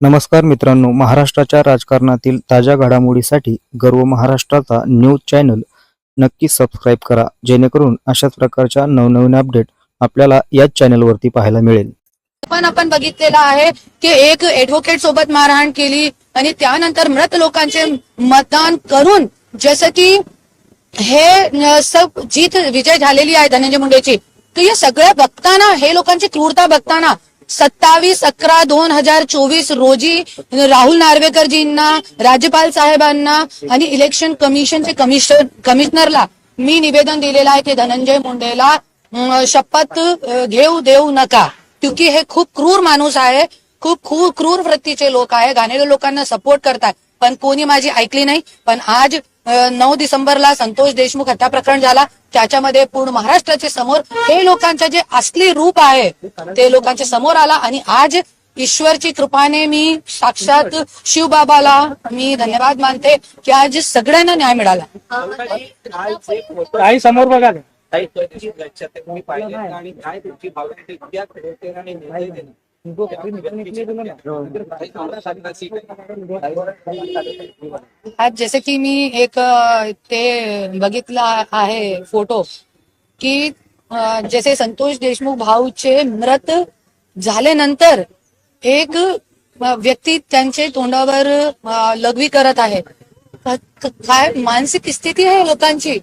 नमस्कार मित्रांनो महाराष्ट्राच्या राजकारणातील ताज्या घडामोडीसाठी गर्व महाराष्ट्राचा न्यूज चॅनल नक्की सबस्क्राईब करा जेणेकरून अशाच प्रकारच्या नवनवीन अपडेट आपल्याला याच चॅनलवरती पाहायला मिळेल. पण आपण बघितलेलं आहे की एक ऍडव्होकेट सोबत मारहाण केली आणि त्यानंतर मृत लोकांचे मतदान करून जसं की हे सब जीत विजय झालेली आहे धनंजय मुंडेची तर या सगळ्या बघताना हे लोकांची क्रूरता बघताना सत्तावीस अकरा दोन हजार चोवीस रोजी राहुल नार्वेकरजींना राज्यपाल साहेबांना आणि इलेक्शन कमिशनचे कमिशन कमिशनरला मी निवेदन दिलेलं आहे की धनंजय मुंडेला शपथ घेऊ देऊ नका. क्योंकि हे खूप क्रूर माणूस आहे खूप खूप क्रूर वृत्तीचे लोक आहे घाणेरड्या लोकांना सपोर्ट करतात. पण कोणी माझी ऐकली नाही पण आज नऊ डिसेंबरला संतोष देशमुख हत्या प्रकरण झाला. त्याच्यामध्ये पूर्ण महाराष्ट्राच्या समोर हे लोकांचं जे असली रूप आहे ते लोकांच्या समोर आला आणि आज ईश्वरची कृपाने मी साक्षात शिवबाबाला मी धन्यवाद मानते की आज सगळ्यांना न्याय मिळाला. काही समोर बघा. आणि काय तुमची भावना इनको आज जसे की मी एक ते बघितलं आहे फोटो की जसे संतोष देशमुख भाऊचे मृत झाल्यानंतर एक व्यक्ती त्यांचे तोंडावर लघवी करत आहे. काय मानसिक स्थिती आहे लोकांची?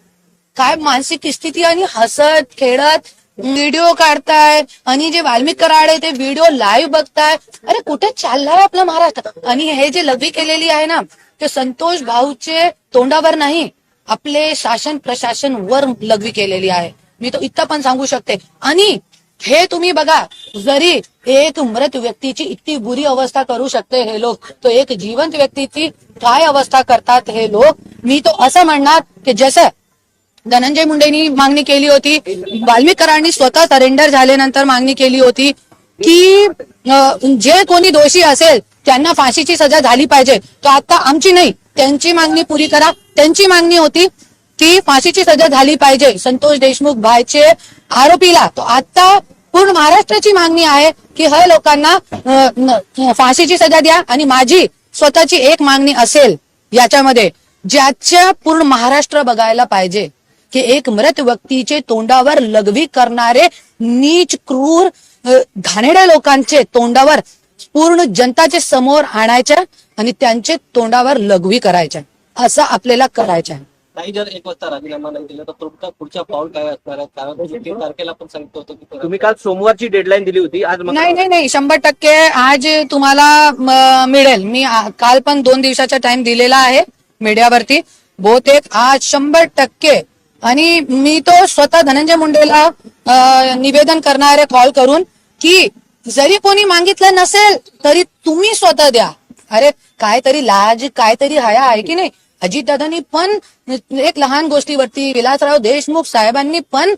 काय मानसिक स्थिती आणि हसत खेळत व्हिडिओ काढताय आणि जे वाल्मिक कराड आहे ते व्हिडिओ लाईव्ह बघताय. अरे कुठे चाललाय आपला महाराष्ट्र? आणि हे जे लघवी केलेली आहे ना ते संतोष भाऊचे तोंडावर नाही आपले शासन प्रशासन वर लघवी केलेली आहे. मी तो इतका पण सांगू शकते. आणि हे तुम्ही बघा जरी एक मृत व्यक्तीची इतकी बुरी अवस्था करू शकते हे लोक तो एक जिवंत व्यक्तीची काय अवस्था करतात हे लोक मी तो असं म्हणणार की जसं धनंजय मुंडेंनी मागणी केली होती. वाल्मिक स्वतः सरेंडर झाल्यानंतर मागणी केली होती की जे कोणी दोषी असेल त्यांना फाशीची सजा झाली पाहिजे. तो आता आमची नाही. त्यांची मागणी पुरी करा. त्यांची मागणी होती की फाशीची सजा झाली पाहिजे. संतोष देशमुख भाईचे आरोपीला तो आता पूर्ण महाराष्ट्राची मागणी आहे की हे लोकांना फाशीची सजा द्या आणि माझी स्वतःची एक मागणी असेल याच्यामध्ये ज्याच्या पूर्ण महाराष्ट्र बघायला पाहिजे. की एक मृत व्यक्तीचे तोंडावर लघवी करणारे नीच क्रूर अ, घाणेरड्या लोकांचे तोंडावर पूर्ण जनताचे समोर आणायच्या आणि त्यांचे तोंडावर लघवी करायच्या असं आपल्याला करायचं आहे. नाही जर एक वाजता राजीनामा नाही दिला तर तुमचा पुढचा पाऊल काय असणार आहे? कारण तीन तारखेला पण सांगितलं होतं की तुम्ही काल सोमवारची डेडलाईन दिली होती आज नाही नाही नाही शंभर टक्के आज तुम्हाला मिळेल. मी काल पण दोन दिवसाचा टाइम दिलेला आहे मीडियावरती. बहुतेक आज शंभर टक्के आणि मी तो स्वतः धनंजय मुंडेला निवेदन करणारे कॉल करून की जरी कोणी मागितलं नसेल तरी तुम्ही स्वतः द्या. अरे काहीतरी लाज काहीतरी हया आहे की नाही? अजितदादांनी पण एक लहान गोष्टीवरती विलासराव देशमुख साहेबांनी पण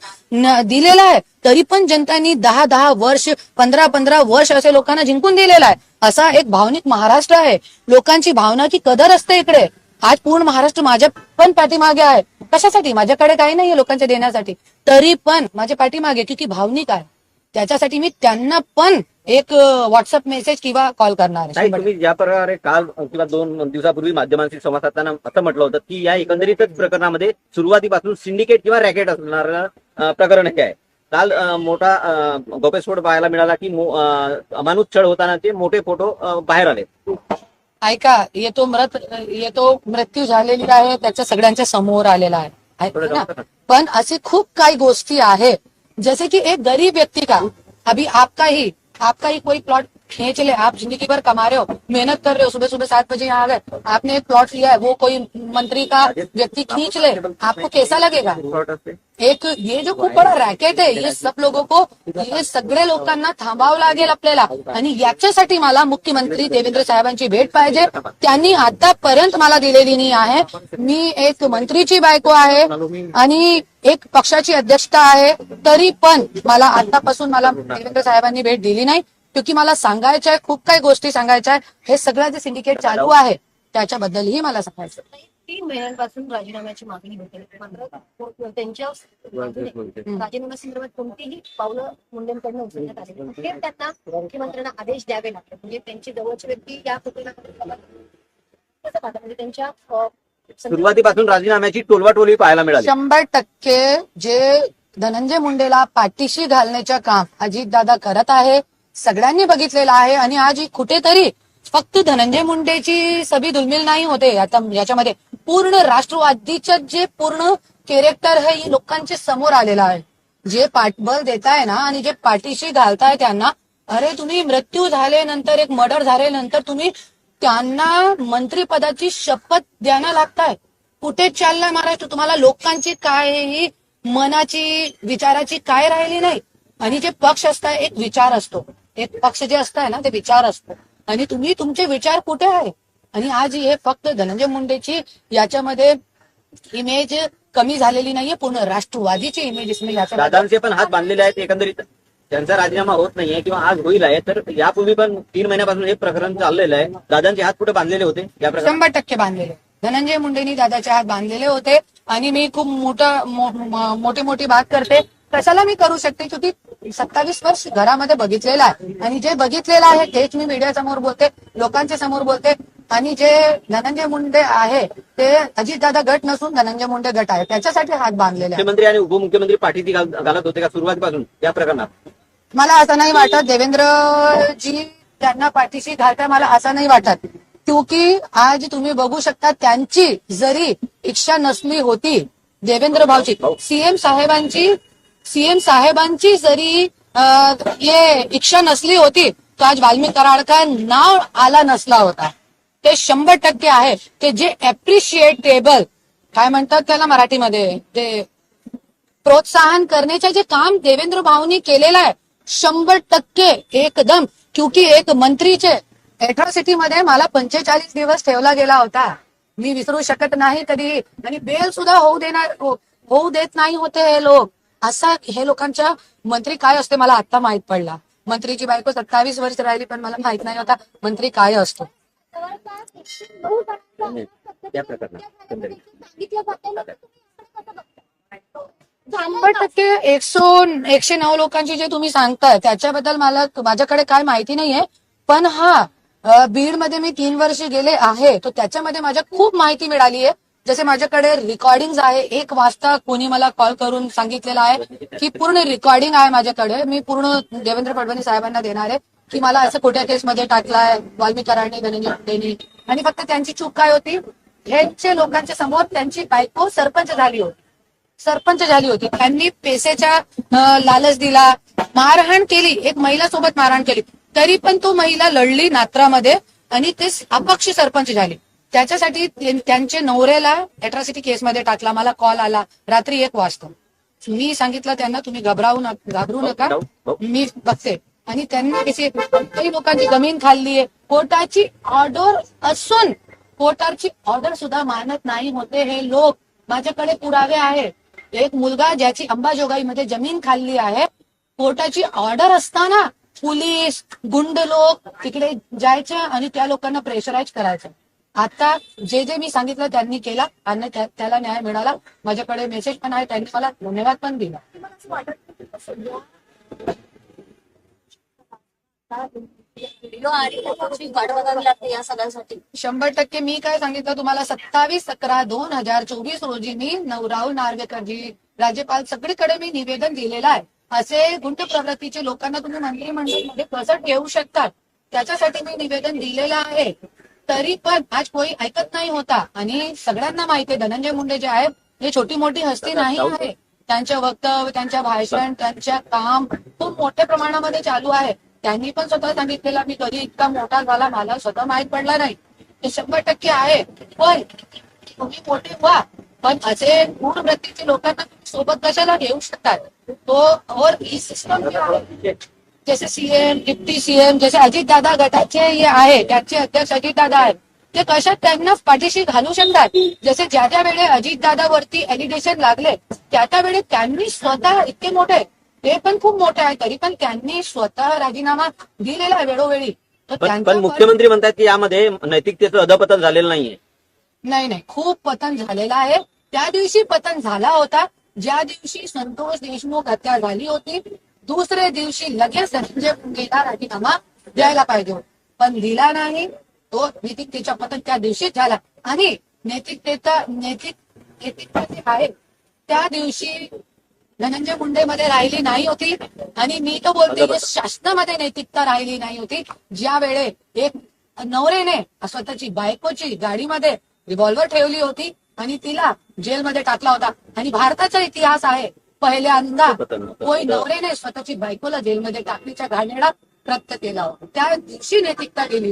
दिलेला आहे. तरी पण जनतांनी दहा दहा वर्ष पंधरा पंधरा वर्ष असे लोकांना जिंकून दिलेला आहे. असा एक भावनिक महाराष्ट्र आहे. लोकांची भावनाची कदर असते इकडे. आज पूर्ण महाराष्ट्र माझ्या पण पाठीमागे आहे. कशासाठी? माझ्याकडे काही नाहीये लोकांच्या देण्यासाठी. तरी पण माझ्या पाठीमागे की भावनिक आहे त्याच्यासाठी मी त्यांना पण एक व्हॉट्सअप मेसेज किंवा कॉल करणार नाही शंभर तुम्ही ज्या प्रकारे काल किंवा दोन दिवसापूर्वी माध्यमांशी संवाद साधताना असं म्हटलं होतं की या एकंदरीतच प्रकरणामध्ये सुरुवातीपासून सिंडिकेट किंवा रॅकेट असणार प्रकरण हे आहे. काल मोठा अं, गौप्यस्फोट पाहायला मिळाला की अमानुष छळ होतानाचे मोठे फोटो बाहेर आले. ऐका येतो मृत येतो मृत्यू झालेली आहे त्याच्या सगळ्यांच्या समोर आलेला आहे. ना? पण असे खूप काही गोष्टी आहे जैसे कि एक गरीब व्यक्ति का? अभी आपका ही आपका ही कोई प्लॉट खींच ले आप जिंदगी भर कमा रहे हो मेहनत कर रहे हो सुबह सुबह सात बजे यहाँ आ गए। आपने एक प्लॉट लिया है वो कोई मंत्री का व्यक्ति खींच ले आपको कैसा लगेगा? एक ये जो खूप बडा रॅकेट आहे ये सब लोगों को हे सगळे लोकांना थांबावं लागेल आपल्याला आणि याच्यासाठी मला मुख्यमंत्री देवेंद्र साहेबांची भेट पाहिजे. त्यांनी आतापर्यंत मला दिलेली नाही आहे. मी एक मंत्रीची बायको आहे आणि एक पक्षाची अध्यक्षता आहे. तरी पण मला आतापासून मला देवेंद्र साहेबांनी भेट दिली नाही. क्योंकि मला सांगायचं आहे खूप काही गोष्टी सांगायच्या. आहे हे सगळं जे सिंडिकेट चालू आहे त्याच्याबद्दलही मला सांगायचं. तीन महिन्यांपासून राजीनाम्याची मागणी होते. मात्र त्यांच्या बाजूने राजीनाम्यासंदर्भात कोणतीही पावलं मुंडेंकडनं उचलण्यात आली त्यांना मुख्यमंत्र्यांना आदेश द्यावे लागले म्हणजे त्यांची जवळची व्यक्ती या पाहता? म्हणजे त्यांच्या सुरुवातीपासून राजीनाम्याची टोलवाटोली पाहायला मिळाली. शंभर टक्के जे धनंजय मुंडेला पाठीशी घालण्याचं काम अजितदादा करत आहे सगळ्यांनी बघितलेलं आहे आणि आज कुठेतरी फक्त धनंजय मुंडेची सभी दुलमिल नाही होते. आता याच्यामध्ये पूर्ण राष्ट्रवादीचं जे पूर्ण कॅरेक्टर हे लोकांचे लोकांच्या समोर आलेलं आहे. जे पाठबळ देताय ना आणि जे पाठीशी घालताय त्यांना अरे तुम्ही मृत्यू झाल्यानंतर एक मर्डर झाल्यानंतर तुम्ही त्यांना मंत्रिपदाची शपथ द्यायला लागताय. कुठे चाललाय महाराष्ट्र? तुम्हाला लोकांची काय ही मनाची विचाराची काय राहिली नाही? आणि जे पक्ष असताय एक विचार असतो. एक पक्ष जे असताय ना ते विचार असतो. आणि तुम्ही तुमचे विचार कुठे आहे? आणि आज हे फक्त धनंजय मुंडेची याच्यामध्ये इमेज कमी झालेली नाहीये पूर्ण राष्ट्रवादीची इमेज दादांचे पण हात बांधलेले आहेत एकंदरीत. त्यांचा राजीनामा होत नाहीये किंवा आज होईल आहे तर यापूर्वी पण तीन महिन्यापासून हे प्रकरण चाललेलं आहे. दादांचे हात कुठे बांधलेले होते या शंभर टक्के बांधलेले. धनंजय मुंडेनी दादाचे हात बांधलेले होते. आणि मी खूप मोठं मोठी मोठी बात करते. कशाला मी करू शकते? क्योंकि सत्तावीस वर्ष घरामध्ये बघितलेलं आहे. आणि जे बघितलेलं आहे तेच मी मीडिया समोर बोलते लोकांच्या समोर बोलते. आणि जे धनंजय मुंडे आहे ते अजितदादा गट नसून धनंजय मुंडे गट आहे. त्याच्यासाठी हात बांधलेले आहे मुख्यमंत्री आणि उपमुख्यमंत्री घाल- घालत होते का सुरुवातीपासून या प्रकरणात? मला असं नाही वाटत. देवेंद्रजी त्यांना पाठीशी घालताय मला असं नाही वाटत. क्योंकि आज तुम्ही बघू शकता त्यांची जरी इच्छा नसली होती देवेंद्र भाऊची सीएम साहेबांची सीएम साहेबांची जरी ये इच्छा नसली होती तर आज वाल्मिक कराडका नाव आला नसला होता. ते शंभर टक्के आहे. ते जे एप्रिशिएटेबल काय म्हणतात त्याला मराठीमध्ये ते प्रोत्साहन करण्याचे जे काम देवेंद्र भाऊनी केलेलं आहे शंभर टक्के एकदम क्योंकि एक मंत्रीचे अॅट्रॉसिटी मध्ये मला पंचेचाळीस दिवस ठेवला गेला होता. मी विसरू शकत नाही कधी. आणि बेल सुद्धा होऊ देणार हो, होऊ देत नाही होते हे लोक. असा हे लोकांच्या मंत्री काय असते मला आता माहीत पडला. मंत्रीची बायको सत्तावीस वर्ष राहिली पण मला माहीत नाही होता मंत्री काय असतो. शंभर टक्के एकशो एकशे नऊ लोकांची जे तुम्ही सांगताय त्याच्याबद्दल मला माझ्याकडे काय माहिती नाहीये. पण हा बीडमध्ये मी तीन वर्ष गेले आहे तर त्याच्यामध्ये माझ्या खूप माहिती मिळाली आहे जसे माझ्याकडे रेकॉर्डिंग आहे एक वाजता कोणी मला कॉल करून सांगितलेलं आहे की पूर्ण रेकॉर्डिंग आहे माझ्याकडे. मी पूर्ण देवेंद्र फडणवीस साहेबांना देणार आहे की मला असं कुठ्या केसमध्ये टाकलाय वाल्मिकरांनी धनंजय मुंडेनी आणि फक्त त्यांची चूक काय होती? ह्यांचे लोकांच्या समोर त्यांची बायको सरपंच झाली होती. सरपंच झाली होती. त्यांनी पेसेचा लालच दिला. मारहाण केली. एक महिला सोबत मारहाण केली. तरी पण तो महिला लढली नात्रामध्ये आणि ते अपक्ष सरपंच झाली. त्याच्यासाठी ते- त्यांच्या नवऱ्याला अॅट्रॉसिटी केसमध्ये टाकला. मला कॉल आला. रात्री एक वाजता. मी सांगितलं त्यांना तुम्ही घबरावू नका घाबरू नका. मी बघते. आणि त्यांनी कशी काही लोकांची जमीन खाल्ली आहे. कोर्टाची ऑर्डर असून कोर्टाची ऑर्डर सुद्धा मानत नाही होते हे लोक. माझ्याकडे पुरावे आहे एक मुलगा ज्याची अंबाजोगाईमध्ये जमीन खाल्ली आहे. कोर्टाची ऑर्डर असताना पोलीस गुंड लोक तिकडे जायचे आणि त्या लोकांना प्रेशराईज करायचं आता जे जे मी सांगितलं त्यांनी केला आणि त्याला न्याय मिळाला. माझ्याकडे मेसेज पण आहे त्यांनी मला धन्यवाद पण दिला. शंभर टक्के मी काय सांगितलं तुम्हाला? सत्तावीस अकरा दोन हजार चोवीस रोजी मी नवराव नार्वेकरजी राज्यपाल सगळीकडे मी निवेदन दिलेलं आहे. असे गुंड प्रवृत्तीचे लोकांना तुम्ही मंत्रिमंडळमध्ये कसं ठेवू शकतात. त्याच्यासाठी मी निवेदन दिलेलं आहे. तरी पण आज कोणी ऐकत नाही होता. आणि सगळ्यांना माहिती आहे धनंजय मुंडे जे आहे हे छोटी मोठी हस्ती नाही आहे. त्यांच्या वक्तव्य त्यांच्या भाषण त्यांच्या काम खूप मोठ्या प्रमाणामध्ये चालू आहे. त्यांनी पण स्वतः सांगितलेलं मी कधी इतका मोठा झाला मला स्वतः माहीत पडला नाही. ते शंभर टक्के आहे. पण तुम्ही मोठे व्हा. पण असे गुण वृत्तीचे लोकांना तुम्ही सोबत कशाला घेऊ शकतात? तो और ही सिस्टम जैसे सीएम डिप्टी सीएम जसे अजित दादा गटाचे हे आहे त्याचे अध्यक्ष अजित दादा आहेत. ते कशात त्यांना पाठीशी घालू शकतात? जसे ज्या ज्या वेळे अजित दादावरती एलिगेशन लागले त्या त्या वेळी त्यांनी स्वतः इतके मोठे. ते पण खूप मोठे आहे तरी पण त्यांनी स्वतः राजीनामा दिलेला आहे वेळोवेळी. पण मुख्यमंत्री म्हणतात की यामध्ये नैतिकतेचं अधपतन झालेलं नाहीये. नाही नाही. खूप पतन झालेला आहे. त्या दिवशी पतन झाला होता. ज्या दिवशी संतोष देशमुख हत्या झाली होती दुसऱ्या दिवशी लगेच संजय मुंडेला राजीनामा द्यायला पाहिजे. पण दिला नाही तो नैतिकतेचा पतन त्या दिवशीच झाला. आणि नैतिकतेचा नैतिक नैतिकता जी आहे त्या दिवशी धनंजय मुंडे मध्ये राहिली नाही होती. आणि मी तर बोलते की शासनामध्ये नैतिकता राहिली नाही होती. ज्या वेळे एक नवरेने स्वतःची बायकोची गाडीमध्ये रिव्हॉल्वर ठेवली होती आणि तिला जेलमध्ये टाकला होता. आणि भारताचा इतिहास आहे पहिल्यांदा कोई नवरेने स्वतःची बायकोला जेलमध्ये टाकण्याच्या घाणेरडा प्रत्य केला होता. त्या दिवशी नैतिकता गेली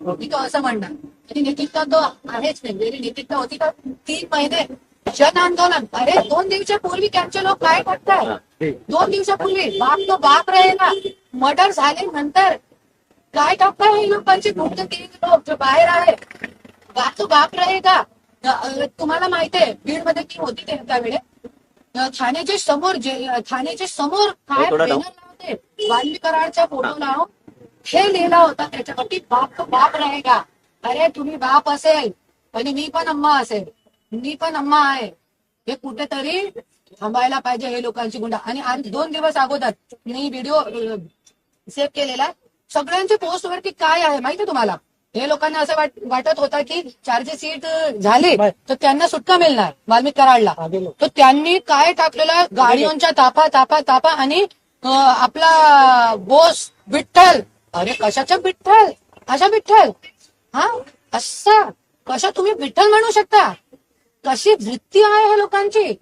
होती. तो असं म्हणणार. आणि नैतिकता तो आहेच नाही. जरी नैतिकता होती तर तीन महिने जन आंदोलन. अरे दोन दिवसापूर्वी त्यांचे लोक काय करताय दोन दिवसापूर्वी बाप तो बाप रहेगा मर्डर झाले नंतर काय टाकताय हे लोकांची गुप्त तीन लोक जो बाहेर आहे. बाप तो बाप रहेगा तुम्हाला माहिती आहे बीडमध्ये ती होती ते त्यावेळे. अ, ठाण्याच्या समोर जे ठाण्याच्या समोर काय लावते? वाल्मी कराडचा फोटो लाव. हे लिहिला होता त्याच्यावरती बाप तो बाप रहेगा अरे तुम्ही बाप असेल आणि मी पण अम्मा असेल. मी पण अम्मा आहे. हे कुठेतरी थांबायला पाहिजे हे लोकांची गुंडा. आणि आज दोन दिवस अगोदर मी व्हिडिओ सेव्ह केलेला. सगळ्यांच्या पोस्ट वरती काय आहे माहिती आहे तुम्हाला? हे लोकांना असं वाट- वाटत होता की चारशे सीट झाली तर त्यांना सुटका मिळणार वाल्मिक कराडला. तर त्यांनी काय टाकलेलं गाडीच्या तापा तापा तापा आणि आपला बोस विठ्ठल. अरे कशाचा विठ्ठल? अशा विठ्ठल? हा? असा? कशा तुम्ही विठ्ठल म्हणू शकता? कशी वृत्ती आहे ह्या लोकांची?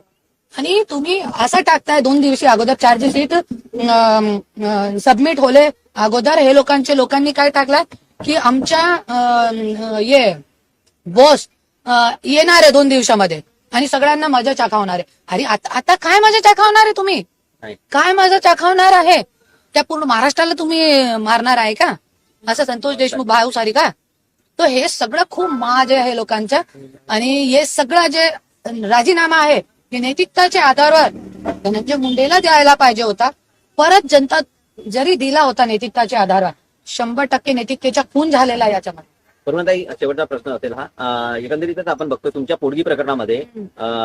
आणि तुम्ही असं टाकताय दोन दिवशी अगोदर चारशे सीट सबमिट होले अगोदर हे लोकांचे लोकांनी काय टाकलाय? की आमच्या ये बॉस येणार आहे दोन दिवसामध्ये आणि सगळ्यांना मजा चाखावणार आहे. अरे आता आता काय मजा चाखावणार आहे तुम्ही. काय मजा चाखावणार आहे? त्या पूर्ण महाराष्ट्राला तुम्ही मारणार आहे का? असं संतोष देशमुख भाऊ सारी का? तर हे सगळं खूप माज आहे लोकांचं आणि हे सगळं जे राजीनामा आहे हे नैतिकताच्या आधारावर धनंजय मुंडेला द्यायला पाहिजे होता. परत जनता जरी दिला होता नैतिकताच्या आधारावर शंभर टक्के नैतिकतेचा खून झालेला आहे याच्यामध्ये. पूर्णताई शेवटचा प्रश्न असेल हा. एकंदरीतच आपण बघतो तुमच्या पोडगी प्रकरणामध्ये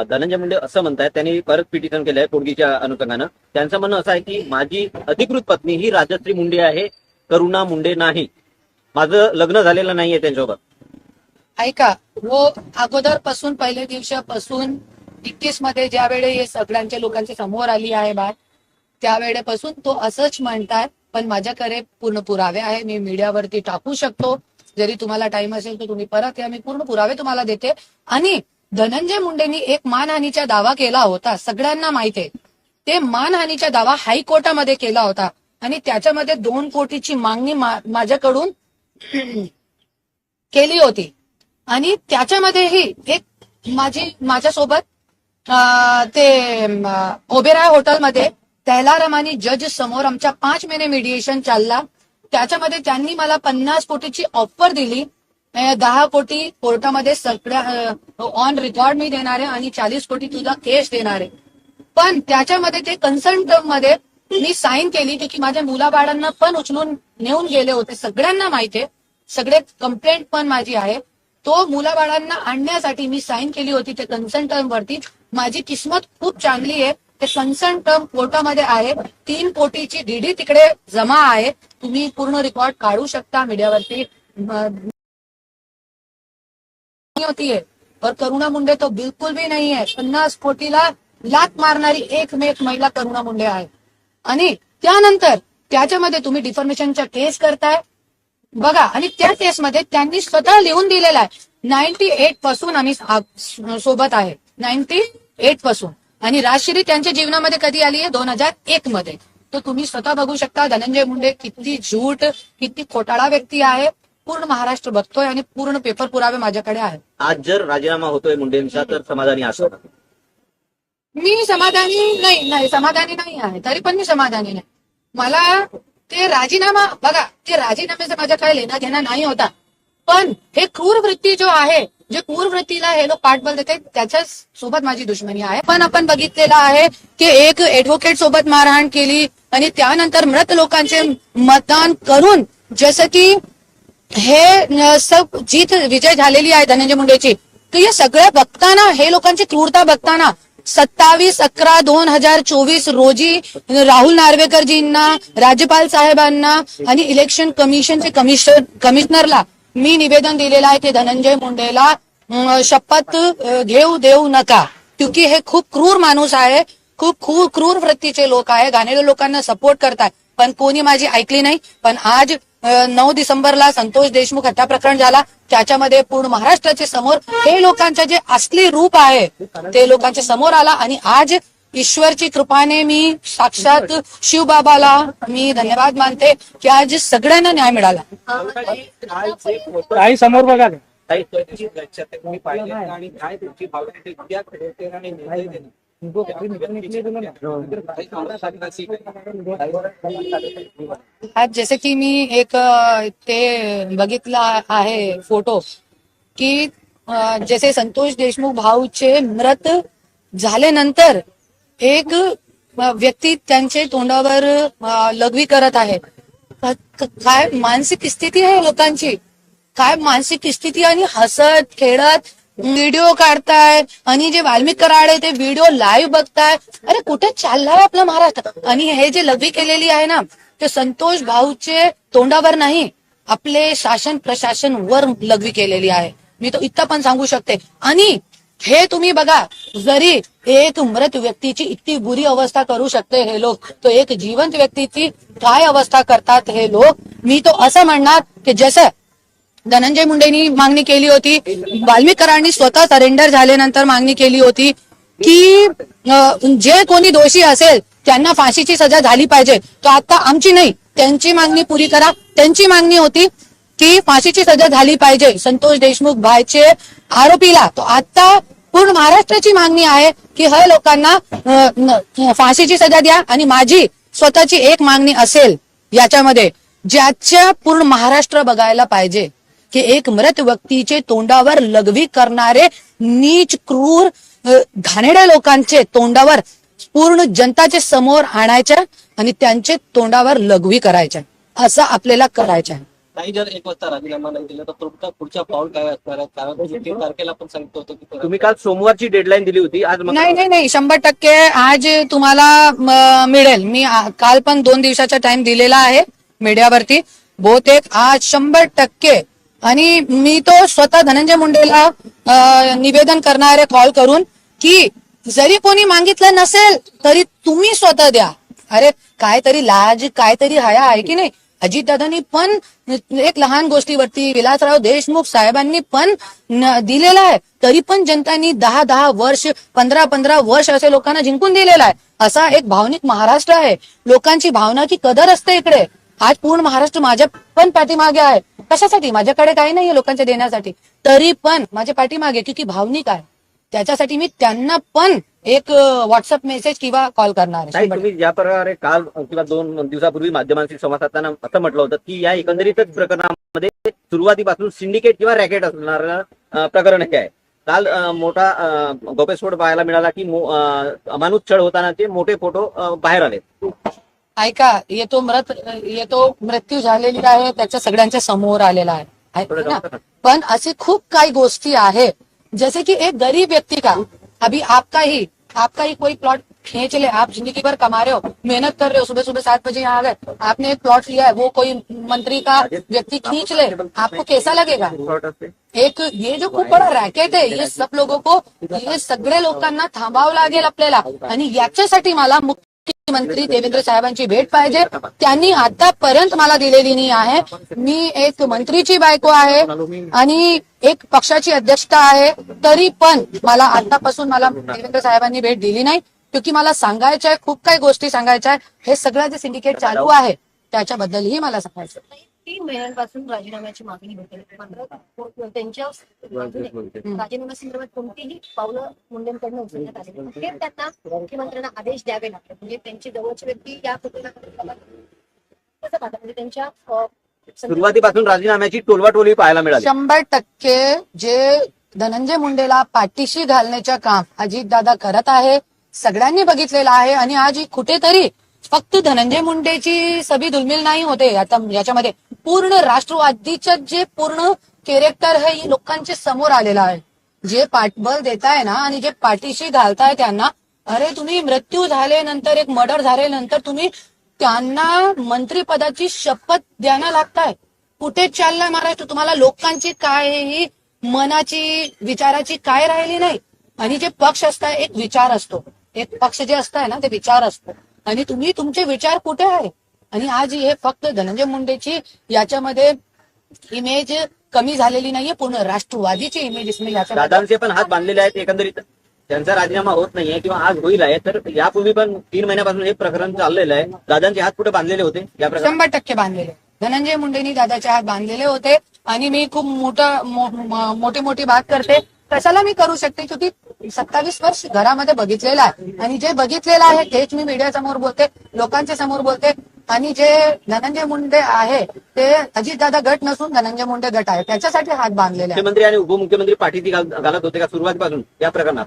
धनंजय मुंडे असं म्हणतायत त्यांनी परत पिटिशन केलंय पोडगीच्या अनुषंगानं. त्यांचं म्हणणं असं आहे की माझी अधिकृत पत्नी ही राजश्री मुंडे आहे करुणा मुंडे नाही. माझं लग्न झालेलं नाहीये त्यांच्यासोबत. ऐका वो अगोदरपासून पहिल्या दिवसापासून एकतीसमध्ये ज्या वेळे हे सगळ्यांच्या लोकांच्या समोर आली आहे बात त्यावेळेपासून तो असंच म्हणतात पण माझ्याकडे पूर्ण पुरावे आहे. मी मीडियावरती टाकू शकतो. जरी तुम्हाला टाइम असेल तर तुम्ही परत या. मी पूर्ण पुरावे तुम्हाला देते. आणि धनंजय मुंडेंनी एक मानहानीचा दावा केला होता. सगळ्यांना माहिती आहे. ते मानहानीचा दावा हायकोर्टामध्ये केला होता. आणि त्याच्यामध्ये दोन कोटीची मागणी माझ्याकडून केली होती. आणि त्याच्यामध्येही एक माझी माझ्यासोबत ते ओबेराय हॉटेलमध्ये तैलाराम आणि जज समोर आमच्या पाच महिने मीडिएशन चालला. त्याच्यामध्ये त्यांनी मला पन्नास कोटीची ऑफर दिली. दहा कोटी कोर्टामध्ये सगळ्या ऑन रेकॉर्ड मी देणार आहे आणि चाळीस कोटी तुझा केस देणार. आहे पण त्याच्यामध्ये ते कन्सर्नमध्ये मी साईन केली की माझ्या मुलाबाळांना पण उचलून नेऊन गेले होते. सगळ्यांना माहिती आहे. सगळे कंप्लेंट पण माझी आहे. तो मुलाबाळांना आणण्यासाठी मी साईन केली होती ते कन्सर्न टर्म वरती. माझी किस्मत खूप चांगली आहे. ते कन्सर्न टर्म कोर्टामध्ये आहे तीन कोटीची डीडी तिकडे जमा आहे. तुम्ही पूर्ण रेकॉर्ड काढू शकता मीडियावरती. होतीये. पर करुणा मुंडे तो बिलकुल भी नाही आहे पन्नास कोटीला लात मारणारी एकमेक महिला करुणा मुंडे आहे. आणि त्यानंतर त्याच्यामध्ये तुम्ही डिफॉर्मेशनचा केस करताय. बघा आणि त्या केसमध्ये त्यांनी स्वतः लिहून दिलेला आहे. नाईन्टी एटपासून आम्ही सोबत आहे. नाईन्टी एटपासून. आणि राजश्री त्यांच्या जीवनामध्ये कधी आली आहे दोन हजार एक मध्ये. तर तुम्ही स्वतः बघू शकता. धनंजय मुंडे किती झूट किती खोटाळा व्यक्ती आहे. पूर्ण महाराष्ट्र बघतोय आणि पूर्ण पेपर पुरावे माझ्याकडे आहेत. आज जर राजीनामा होतोय मुंडेंचा तर समाधानी असतो मी समाधानी नाही नाही समाधानी नाही आहे. तरी पण मी समाधानी नाही. मला ते राजीनामा बघा ते राजीनाम्याचं माझ्या काय लेणं घेणं नाही होता. पण हे क्रूर वृत्ती जो आहे जे कुरवृत्तीला हे लोक पाठबळ देते त्याच्या सोबत माझी दुश्मनी आहे. पण आपण बघितलेलं आहे की एक एडव्होकेट सोबत मारहाण केली आणि त्यानंतर मृत लोकांचे मतदान करून जसं की हे सब जीत विजय झालेली आहे धनंजय मुंडेची तर हे सगळं बघताना हे लोकांची क्रूरता बघताना सत्तावीस अकरा दोन हजार चोवीस रोजी राहुल नार्वेकरजींना राज्यपाल साहेबांना आणि इलेक्शन कमिशनचे कमिशनर कमिशनरला मी निवेदन दिलेलं आहे की धनंजय मुंडेला. शपथ घेऊ देऊ नका. क्योंकि हे खूप क्रूर माणूस आहे. खूप खूप क्रूर वृत्तीचे लोक आहे. घाणेरड्या लोकांना सपोर्ट करतात. पण कोणी माझी ऐकली नाही. पण आज नऊ डिसेंबरला संतोष देशमुख हत्या प्रकरण झाला. त्याच्यामध्ये पूर्ण महाराष्ट्राचे समोर हे लोकांचे जे असली रूप आहे ते लोकांच्या समोर आला. आणि आज ईश्वरची कृपाने मी साक्षात शिवबाबाला मी धन्यवाद मानते की आज सगळ्यांना न्याय मिळाला आई समोर बघा ना. ताई, तुम्ही पाहिजे आणि काय तुमची भावना ते उद्या ठरवते आणि निर्णय देणार. आज जसे की मी एक ते बघितलं आहे फोटो की जसे संतोष देशमुख भाऊचे मृत झाल्यानंतर एक व्यक्ती त्यांचे तोंडावर लघवी करत आहे. काय मानसिक स्थिती आहे लोकांची? काय मानसिक स्थिती आणि हसत खेळत व्हिडिओ काढताय आणि जे वाल्मिक कराड आहे ते व्हिडिओ लाईव्ह बघताय. अरे कुठे चाललाय आपला महाराष्ट्र आणि हे जे लघवी केलेली आहे ना ते संतोष भाऊचे तोंडावर नाही. आपले शासन प्रशासन वर लघवी केलेली आहे. मी तो इतका पण सांगू शकते. आणि हे तुम्ही बघा जरी एक मृत व्यक्तीची इतकी बुरी अवस्था करू शकते हे लोक. तो एक जिवंत व्यक्तीची काय अवस्था करतात हे लोक? मी तो असं म्हणणार की जसं धनंजय मुंडेंनी मागणी केली होती वाल्मिकरांनी स्वतः सरेंडर झाल्यानंतर मागणी केली होती की जे कोणी दोषी असेल त्यांना फाशीची सजा झाली पाहिजे. तो आता आमची नाही त्यांची मागणी पुरी करा. त्यांची मागणी होती की फाशीची सजा झाली पाहिजे. संतोष देशमुख भाईचे आरोपीला तो आता पूर्ण महाराष्ट्राची मागणी आहे की हे लोकांना फाशीची सजा द्या आणि माझी स्वतःची एक मागणी असेल याच्यामध्ये ज्याच्या पूर्ण महाराष्ट्र बघायला पाहिजे की एक मृत व्यक्तीचे तोंडावर लघवी करणारे नीच क्रूर घाणेड्या लोकांचे तोंडावर पूर्ण जनताचे समोर आणायच्या आणि त्यांचे तोंडावर लघवी करायच्या असं आपल्याला करायचं आहे ताई जर एक वाजता राजीनामा नाही दिला तर तुमचा पुढच्या पाऊल काय असणार आहे? कारण तीन तारखेला पण सांगितलं होतं की तुम्ही काल सोमवारची डेडलाईन दिली होती आज मग नाही नाही नाही शंभर टक्के आज तुम्हाला मिळेल. मी काल पण दोन दिवसाचा टाइम दिलेला आहे मीडियावरती बहुतेक आज शंभर टक्के. आणि मी तो स्वतः धनंजय मुंडेला निवेदन करणार आहे कॉल करून की जरी कोणी मागितलं नसेल तरी तुम्ही स्वतः द्या. अरे काहीतरी लाज काहीतरी हया आहे की नाही? अजितदादांनी पण एक लहान गोष्टीवरती विलासराव देशमुख साहेबांनी पण दिलेला आहे. तरी पण जनतांनी दहा दहा वर्ष पंधरा पंधरा वर्ष असे लोकांना जिंकून दिलेला आहे. असा एक भावनिक महाराष्ट्र आहे. लोकांची भावनाची कदर असते इकडे. आज पूर्ण महाराष्ट्र माझ्या पण पाठीमागे आहे. कशासाठी? माझ्याकडे काही नाहीये लोकांच्या देण्यासाठी. तरी पण माझ्या पाठीमागे की भावनिक आहे. त्याच्यासाठी मी त्यांना पण एक व्हॉट्सअप मेसेज किंवा कॉल करणार तुम्ही ज्या प्रकारे काल किंवा दोन दिवसापूर्वी माध्यमांशी संवाद साधताना असं म्हटलं होतं की या एकंदरीतच प्रकरणामध्ये सुरुवातीपासून सिंडिकेट किंवा रॅकेट असणार प्रकरण हे आहे. काल मोठा अं, गौप्यस्फोट पाहायला मिळाला की अमानुष छळ होतानाचे मोठे फोटो बाहेर आले. ऐका येतो मृत येतो मृत्यू झालेली आहे त्याच्या सगळ्यांच्या समोर आलेला आहे? पण असे खूप काही गोष्टी आहे जैसे कि एक गरीब व्यक्ति का? अभी आपका ही आपका ही कोई प्लॉट खींच ले, आप ज़िंदगी भर कमा रहे हो, मेहनत कर रहे हो, सुबह सुबह सात बजे यहाँ आ गए, आपने एक प्लॉट लिया है, वो कोई मंत्री का व्यक्ति खींच ले, आपको कैसा लगेगा? एक, ये जो खूब बडा रैकेट है, ये सब लोगों को हे सगळ्या लोकांना थांबावं लागेल आपल्याला आणि मला मुख्यमंत्री देवेंद्र साहेबांची भेट पाहिजे. त्यांनी आतापर्यंत मला दिलेली नाही आहे. मी एक मंत्रीची बायको आहे आणि एक पक्षाची अध्यक्षता आहे. तरी पण मला आतापासून मला देवेंद्र साहेबांनी भेट दिली नाही. क्योंकि मला सांगायचं आहे खूप काही गोष्टी सांगायच्या आहे. हे सगळं जे सिंडिकेट चालू आहे त्याच्याबद्दलही मला सांगायचं तीन महिन्यांपासून राजीनाम्याची मागणी होते. मात्र त्यांच्या बाजूने राजीनाम्या संदर्भात कोणतीही पावलं मुंडेंकडनं उचलण्यात आली. अखेर त्यांना मुख्यमंत्र्यांना आदेश द्यावे लागले म्हणजे त्यांची जवळची व्यक्ती या कसं पाहता? म्हणजे त्यांच्या सुरुवातीपासून राजीनाम्याची टोलवाटोली पाहायला मिळाली. शंभर टक्के जे धनंजय मुंडेला पाठीशी घालण्याचं काम अजितदादा करत आहे सगळ्यांनी बघितलेलं आहे आणि आज ही कुठेतरी फक्त धनंजय मुंडेची सभी दुलमिल नाही होते. आता याच्यामध्ये पूर्ण राष्ट्रवादीचं जे पूर्ण कॅरेक्टर हे लोकांचे समोर आलेलं आहे. जे पाठबळ देताय ना आणि जे पाठीशी घालताय त्यांना अरे तुम्ही मृत्यू झाल्यानंतर एक मर्डर झाल्यानंतर तुम्ही त्यांना मंत्रीपदाची शपथ द्यायला लागताय. कुठे चाललाय महाराष्ट्र? तुम्हाला लोकांची काहीही मनाची विचाराची काय राहिली नाही? आणि जे पक्ष असताय एक विचार असतो. एक पक्ष जे असताय ना ते विचार असतो. आणि तुम्ही तुमचे विचार कुठे आहे? आणि आज हे फक्त धनंजय मुंडेची याच्यामध्ये इमेज कमी झालेली नाहीये पूर्ण राष्ट्रवादीची इमेज दादांचे पण हात बांधलेले आहेत एकंदरीत. त्यांचा राजीनामा होत नाहीये किंवा आज होईल आहे तर यापूर्वी पण तीन महिन्यापासून हे प्रकरण चाललेलं आहे. दादांचे हात कुठे बांधलेले होते? या शंभर टक्के बांधलेले. धनंजय मुंडेनी दादाचे हात बांधलेले होते. आणि मी खूप मोठा मोठी मोठी बात करते. कशाला मी करू शकते क्योंकि सत्तावीस वर्ष घरामध्ये बघितलेलं आहे. आणि जे बघितलेलं आहे तेच मी मीडिया समोर बोलते लोकांच्या समोर बोलते. आणि जे धनंजय मुंडे आहे ते अजितदादा गट नसून धनंजय मुंडे गट आहे. त्याच्यासाठी हात बांधलेले आहे मुख्यमंत्री आणि उपमुख्यमंत्री घाल- घालत होते का? सुरुवातीपासून या प्रकरणात.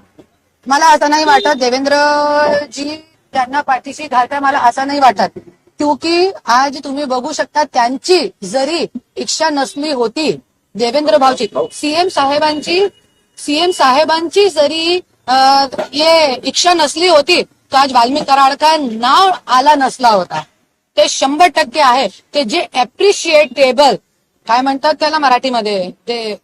मला असं नाही वाटत. देवेंद्रजी त्यांना पाठीशी घालताय मला असं नाही वाटत. क्योंकि आज तुम्ही बघू शकता त्यांची जरी इच्छा नसली होती देवेंद्र भाऊची सीएम साहेबांची सीएम साहेबांची जरी ये इच्छा नसली होती तर आज वाल्मिक कराडकर नाव आला नसला होता. ते शंभर टक्के आहे. ते जे एप्रिशिएटेबल काय म्हणतात त्याला मराठीमध्ये? ते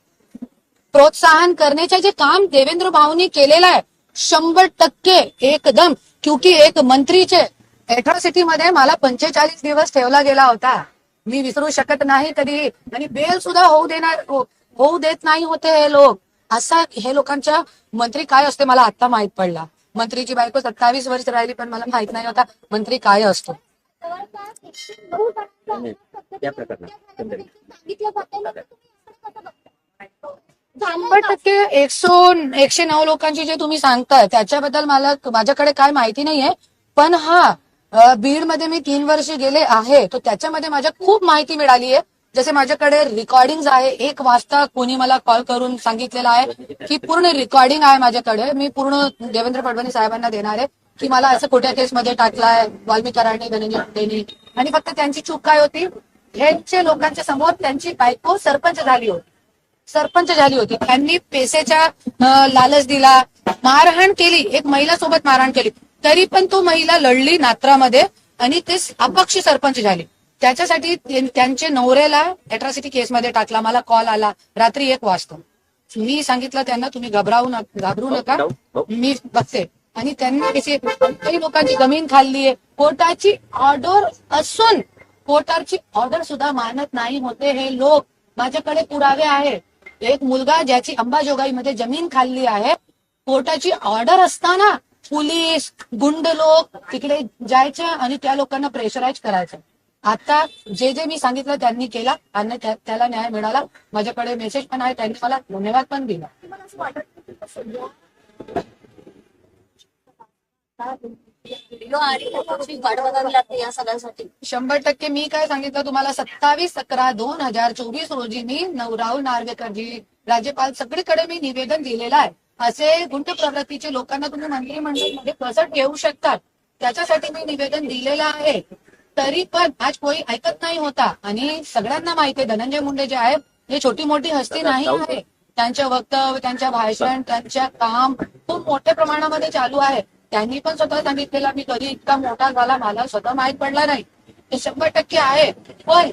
प्रोत्साहन करण्याचे जे काम देवेंद्र भाऊनी केलेलं आहे शंभर टक्के एकदम. क्योंकि एक मंत्रीचे एट्रॉसिटी मध्ये मला पंचेचाळीस दिवस ठेवला गेला होता. मी विसरू शकत नाही कधी आणि बेल सुद्धा होऊ देणार हो, होऊ देत नाही होते हे लोक. असा हे लोकांच्या मंत्री काय असते मला आता माहीत पडला. मंत्रीची बायको सत्तावीस वर्ष राहिली पण मला माहीत नाही होता मंत्री काय असतो. शंभर टक्के एकशो एकशे नऊ लोकांची जे तुम्ही सांगताय त्याच्याबद्दल मला माझ्याकडे काय माहिती नाहीये. पण हा बीडमध्ये मी तीन वर्ष गेले आहे तर त्याच्यामध्ये माझ्या खूप माहिती मिळाली आहे जसे माझ्याकडे रेकॉर्डिंग आहे एक वाजता कोणी मला कॉल करून सांगितलेलं आहे की पूर्ण रेकॉर्डिंग आहे माझ्याकडे. मी पूर्ण देवेंद्र फडणवीस साहेबांना देणार आहे की मला असं खोट्या केसमध्ये टाकलाय वाल्मिकरांनी धनंजय मुंडेनी आणि फक्त त्यांची चूक काय होती? ह्यांचे लोकांच्या समोर त्यांची बायको सरपंच झाली होती. सरपंच झाली होती. त्यांनी पेसेच्या लालच दिला मारहाण केली. एक महिला सोबत मारहाण केली. तरी पण तो महिला लढली नात्रामध्ये आणि ते अपक्ष सरपंच झाले. त्याच्यासाठी त्यांचे नवऱ्याला अट्रॉसिटी केसमध्ये टाकला. मला कॉल आला. रात्री एक वाजता. मी सांगितलं त्यांना तुम्ही घबरावू नका घाबरू नका. मी बघते. आणि त्यांनी कशी काही लोकांची जमीन खाल्ली आहे. कोर्टाची ऑर्डर असून कोर्टाची ऑर्डर सुद्धा मानत नाही होते हे लोक. माझ्याकडे पुरावे आहेत. एक मुलगा ज्याची अंबाजोगाईमध्ये जमीन खाल्ली आहे. कोर्टाची ऑर्डर असताना पोलीस गुंड लोक तिकडे जायचे आणि त्या लोकांना प्रेशराईज करायचं आता जे जे मी सांगितलं त्यांनी केला आणि त्याला न्याय मिळाला. माझ्याकडे मेसेज पण आहे. त्यांनी मला धन्यवाद पण दिला. शंभर टक्के मी काय सांगितलं तुम्हाला? सत्तावीस अकरा दोन हजार चोवीस रोजी मी नव- नार्वेकरजी राज्यपाल सगळीकडे मी निवेदन दिलेलं आहे. असे गुंड प्रवृत्तीचे लोकांना तुम्ही मंत्रिमंडळमध्ये कसं ठेवू शकतात. त्याच्यासाठी मी निवेदन दिलेलं आहे. तरी पण आज कोणी ऐकत नाही होता. आणि सगळ्यांना माहिती आहे धनंजय मुंडे जे आहे हे छोटी मोठी हस्ती नाही आहे. त्यांच्या वक्तव्य त्यांच्या भाषण त्यांच्या काम खूप मोठ्या प्रमाणामध्ये चालू आहे. त्यांनी पण स्वतः सांगितलेलं मी कधी इतका मोठा झाला मला स्वतः माहीत पडला नाही. ते शंभर टक्के आहे. पण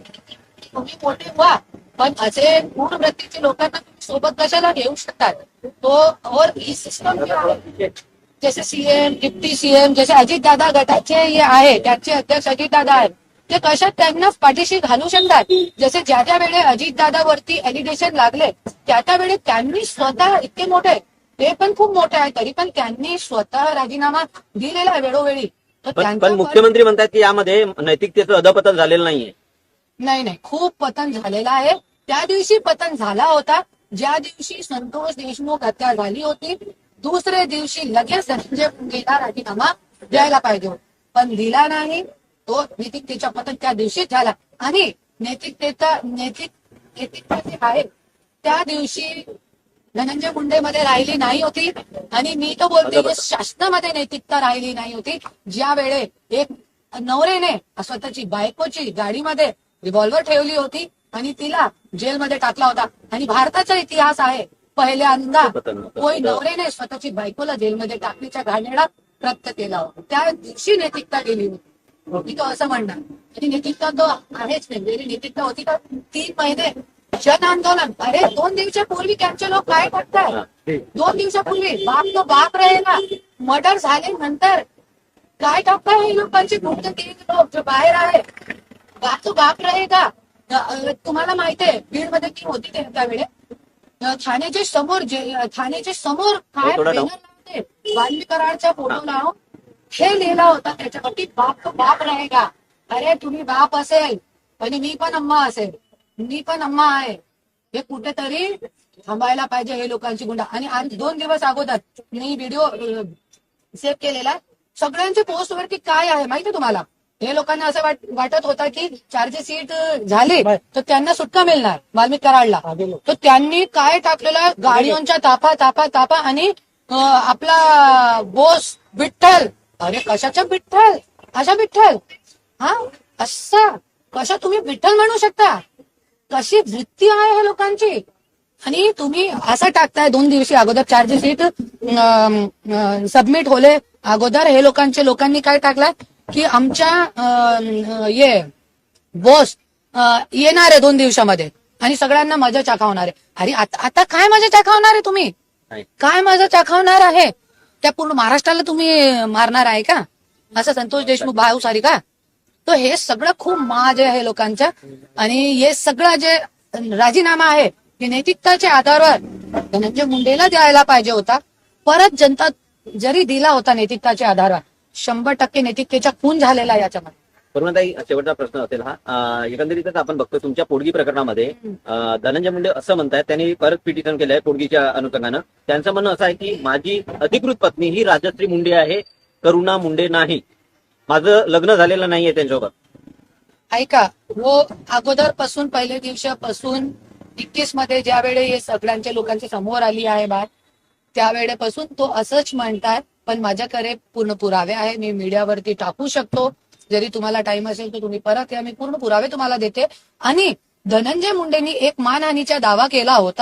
तुम्ही मोठे व्हा. पण असे गुण वृत्तीचे लोकांना सोबत कशाला घेऊ शकतात? तो और ही सिस्टम जैसे सीएम डिप्टी सीएम जैसे अजित दादा गटाचे हे आहे त्याचे अध्यक्ष अजित दादा आहेत. ते कशा त्यांना पाठीशी घालू शकतात? जसे ज्या ज्या वेळे अजित दादावरती एलिगेशन लागले त्या त्या वेळी त्यांनी स्वतः इतके मोठे ते पण खूप मोठे आहे तरी पण त्यांनी स्वतः राजीनामा दिलेला आहे वेळोवेळी. तर पण त्यांचा पण पण- मुख्यमंत्री म्हणतात की यामध्ये नैतिकतेचं अधपतन झालेलं नाहीये. नाही नाही खूप पतन झालेलं आहे. त्या दिवशी पतन झाला होता. ज्या दिवशी संतोष देशमुख हत्या झाली होती दुसऱ्या दिवशी लगेच धनंजय मुंडेला राजीनामा द्यायला पाहिजे. पण दिला नाही तो नैतिकतेचा पतन त्या दिवशीच झाला. आणि नैतिकतेचा नैतिक नैतिकता जे आहे त्या दिवशी धनंजय मुंडे मध्ये राहिली नाही होती. आणि मी तर बोलते की शासनामध्ये नैतिकता राहिली नाही होती. ज्या वेळे एक नवरेने स्वतःची बायकोची गाडीमध्ये रिव्हॉल्वर ठेवली होती आणि तिला जेलमध्ये टाकला होता. आणि भारताचा इतिहास आहे पहिल्यांदा कोई नवऱ्याने स्वतःची बायकोला जेलमध्ये टाकण्याच्या घाणेरडा प्रयत्न केला होता. त्या दिवशी नैतिकता गेली होती. मी तो असं म्हणणार. आणि नैतिकता तो आहेच नाही. वेगळी नैतिकता होती का? तीन महिने जन आंदोलन. अरे दोन दिवसापूर्वी त्यांचे लोक काय करतात दोन दिवसापूर्वी बाप तो बाप रहेगा मर्डर झाले नंतर. काय टाकताय हे लोकांची फक्त तीन लोक? जो बाहेर आहे. बाप तो बाप रहेगा तुम्हाला माहितीये बीडमध्ये ती होती ते त्यावेळे अ, ठाण्याच्या समोर जे ठाण्याच्या समोर काय बॅनर लावते वाल्मी कराडचा फोटो लाव. हे लिहिला होता त्याच्यावरती बाप बाप रहेगा अरे तुम्ही बाप असेल आणि मी पण अम्मा असेल. मी पण अम्मा आहे. हे कुठेतरी थांबायला पाहिजे हे लोकांची गुंडा. आणि दोन दिवस अगोदर मी व्हिडिओ सेव्ह केलेला. सगळ्यांच्या पोस्ट वरती काय आहे माहिती तुम्हाला? हे लोकांना असं वाट- वाटत होता की चारशे सीट झाले तर त्यांना सुटका मिळणार वाल्मिक कराडला. तर त्यांनी काय टाकलेलं गाडीच्या तापा तापा तापा आणि आपला बोस विठ्ठल. अरे कशाचा विठ्ठल? अशा विठ्ठल? हा? असा? कशा तुम्ही विठ्ठल म्हणू शकता? कशी वृत्ती आहे ह्या लोकांची? आणि तुम्ही असं टाकताय दोन दिवशी अगोदर चार्जेस सीट सबमिट होले अगोदर हे लोकांचे लोकांनी काय टाकलाय की आमच्या ये बॉस येणार आहे दोन दिवसामध्ये. आणि सगळ्यांना मजा चाखावणार आहे. अरे आता आता काय मजा चाखावणार आहे तुम्ही. काय मजा चाखावणार आहे? त्या पूर्ण महाराष्ट्राला तुम्ही मारणार आहे का? असं संतोष देशमुख भाऊ सारी का? तर हे सगळं खूप माज आहे लोकांच्या आणि हे सगळं जे राजीनामा आहे हे नैतिकताच्या आधारावर धनंजय मुंडेला द्यायला पाहिजे होता. परत जनता जरी दिला होता नैतिकताच्या आधारावर शंभर टक्के नैतिकतेचा खून झालेला आहे याच्यामध्ये. ताई शेवटचा प्रश्न असेल हा. एकंदरीतच आपण बघतो तुमच्या पोडगी प्रकरणामध्ये धनंजय मुंडे असं म्हणतायत त्यांनी परत पिटिशन केलंय पोडगीच्या अनुषंगानं. त्यांचं म्हणणं असं आहे की माझी अधिकृत पत्नी ही राजश्री मुंडे आहे करुणा मुंडे नाही. माझं लग्न झालेलं नाहीये त्यांच्यासोबत. ऐका वो अगोदरपासून पहिल्या दिवसापासून एकतीसमध्ये ज्या वेळे हे सगळ्यांच्या लोकांच्या समोर आली आहे बात त्यावेळेपासून तो असंच म्हणतात पण माझ्याकडे पूर्ण पुरावे आहे. मी मीडियावरती टाकू शकतो. जरी तुम्हाला टाइम असेल तर तुम्ही परत या. मी पूर्ण पुरावे तुम्हाला देते. आणि धनंजय मुंडेंनी एक मानहानीचा दावा केला होता.